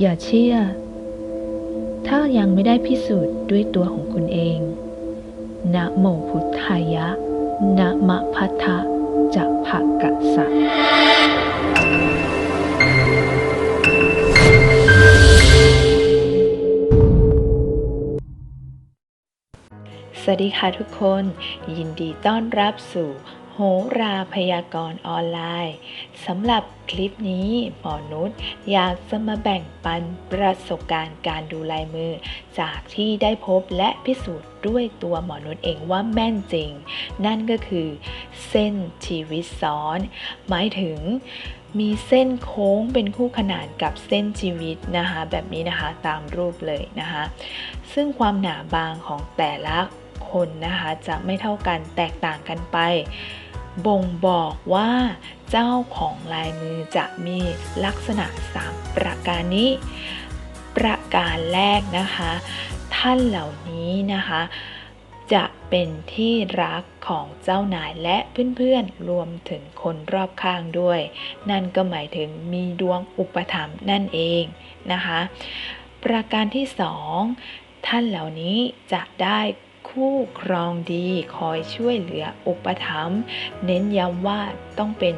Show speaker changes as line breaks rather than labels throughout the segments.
อย่าเชื่อ ถ้ายังไม่ได้พิสูจน์ด้วยตัวของคุณเอง นะโมพุทธายะ นะมะพัทธะจะภะกะสะสวัสดีค่ะทุกคน ยินดีต้อนรับสู่ โหราพยากรณ์ออนไลน์สำหรับคลิปนี้หมอนุชอยากจะมาแบ่งปันประสบการณ์การดูลายมือ จากที่ได้พบและพิสูจน์ด้วยตัวหมอนุชเองว่าแม่นจริง นั่นก็คือ เส้นชีวิตซ้อน หมายถึงมีเส้นโค้งเป็นคู่ขนานกับเส้นชีวิตนะคะ แบบนี้นะคะตามรูปเลยนะคะ ซึ่งความหนาบางของแต่ละคนนะคะจะไม่เท่ากันแตกต่างกันไป บ่งบอกว่าเจ้าของลายมือจะมีลักษณะ 3 ประการนี้ ประการแรกนะคะ ท่านเหล่านี้นะคะ จะเป็นที่รักของเจ้านายและเพื่อนๆรวมถึงคนรอบข้างด้วย นั่นก็หมายถึงมีดวงอุปถัมภ์นั่นเองนะคะ ประการที่สองท่านเหล่านี้จะได้ คู่ครองดีคอยช่วยเหลืออุปถัมภ์เน้นย้ำว่าต้องเป็น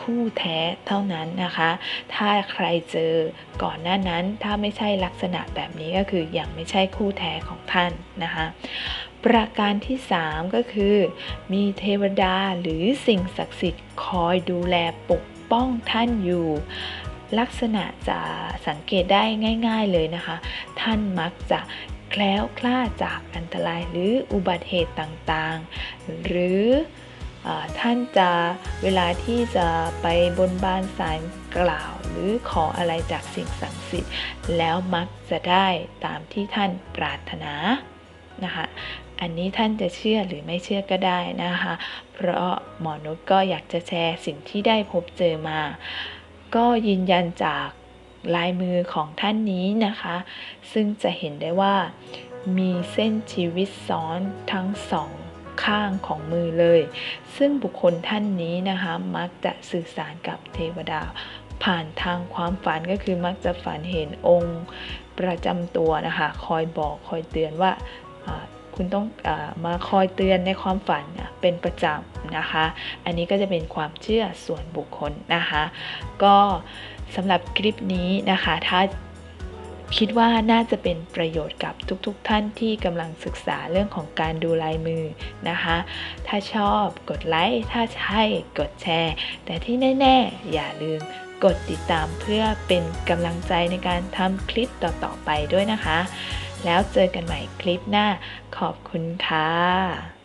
คู่แท้เท่านั้นนะคะ ถ้าใครเจอก่อนหน้านั้นถ้าไม่ใช่ลักษณะแบบนี้ก็คือยังไม่ใช่คู่แท้ของท่านนะคะประการที่ 3 ก็คือ มีเทวดาหรือสิ่งศักดิ์สิทธิ์คอยดูแลปกป้องท่านอยู่ ลักษณะจะสังเกตได้ง่าย ๆเลยนะคะ ท่านมักจะ แคล้วคลาดจากอันตรายหรืออุบัติเหตุต่างๆ หรืออท่านจะเวลาที่จะไปบนบานสารกล่าว หรือขออะไรจากสิ่งศักดิ์สิทธิ์ แล้วมักจะได้ตามที่ท่านปรารถนานะคะอันนี้ท่านจะเชื่อหรือไม่เชื่อก็ได้นะคะ เพราะหมอนุชก็อยากจะแชร์สิ่งที่ได้พบเจอมา ก็ยืนยันจาก ลายมือของท่านนี้นะคะ ซึ่งจะเห็นได้ว่ามีเส้นชีวิตซ้อนทั้งสองข้างของมือเลย ซึ่งบุคคลท่านนี้นะคะ มักจะสื่อสารกับเทวดา ผ่านทางความฝันก็คือมักจะฝันเห็นองค์ประจำตัวนะคะ คอยบอกคอยเตือนว่าคุณต้องอมาคอยเตือนในความฝันเป็นประจำ นะคะ อันนี้ก็จะเป็นความเชื่อส่วนบุคคลนะคะ ก็สำหรับคลิปนี้นะคะ ถ้าคิดว่าน่าจะเป็นประโยชน์กับทุกๆทท่านที่กำลังศึกษาเรื่องของการดูลายมือนะคะ ถ้าชอบกดไลค์ ถ้าใช่กดแชร์ แต่ที่แน่ๆ อย่าลืมกดติดตามเพื่อเป็นกำลังใจในการทำคลิปต่อๆไปด้วยนะคะ แล้วเจอกันใหม่คลิปหน้า ขอบคุณค่ะ